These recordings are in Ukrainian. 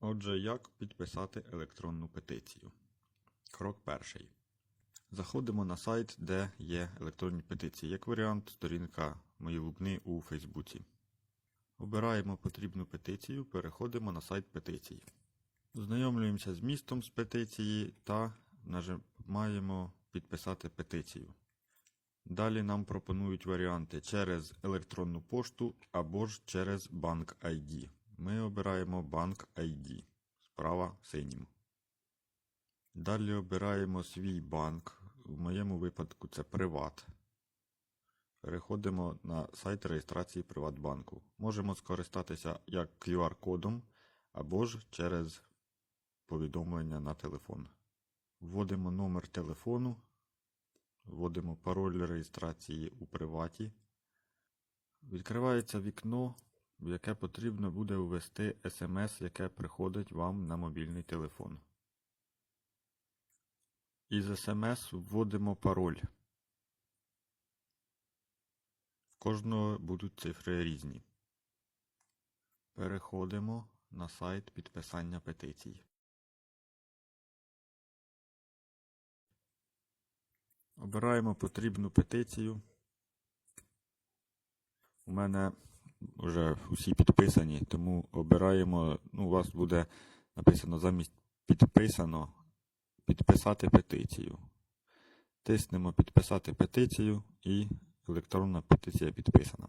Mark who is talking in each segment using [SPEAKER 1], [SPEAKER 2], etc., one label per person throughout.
[SPEAKER 1] Отже, як підписати електронну петицію? Крок перший. Заходимо на сайт, де є електронні петиції. Як варіант, сторінка Мої лубни у Фейсбуці. Обираємо потрібну петицію, переходимо на сайт петицій. Знайомлюємося з містом з петиції та нажимаємо Підписати петицію. Далі нам пропонують варіанти через електронну пошту або ж через банк ID. Ми обираємо банк ID. Справа синім. Далі обираємо свій банк. В моєму випадку це Приват. Переходимо на сайт реєстрації Приватбанку. Можемо скористатися як QR-кодом або ж через повідомлення на телефон. Вводимо номер телефону, вводимо пароль реєстрації у приваті. Відкривається вікно, в яке потрібно буде ввести смс, яке приходить вам на мобільний телефон. Із смс вводимо пароль. В кожного будуть цифри різні. Переходимо на сайт підписання петицій. Обираємо потрібну петицію. У мене вже усі підписані, тому обираємо, ну, у вас буде написано замість підписано підписати петицію. Тиснемо підписати петицію і електронна петиція підписана.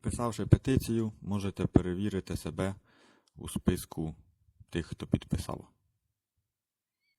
[SPEAKER 1] Підписавши петицію, можете перевірити себе у списку тих, хто підписав.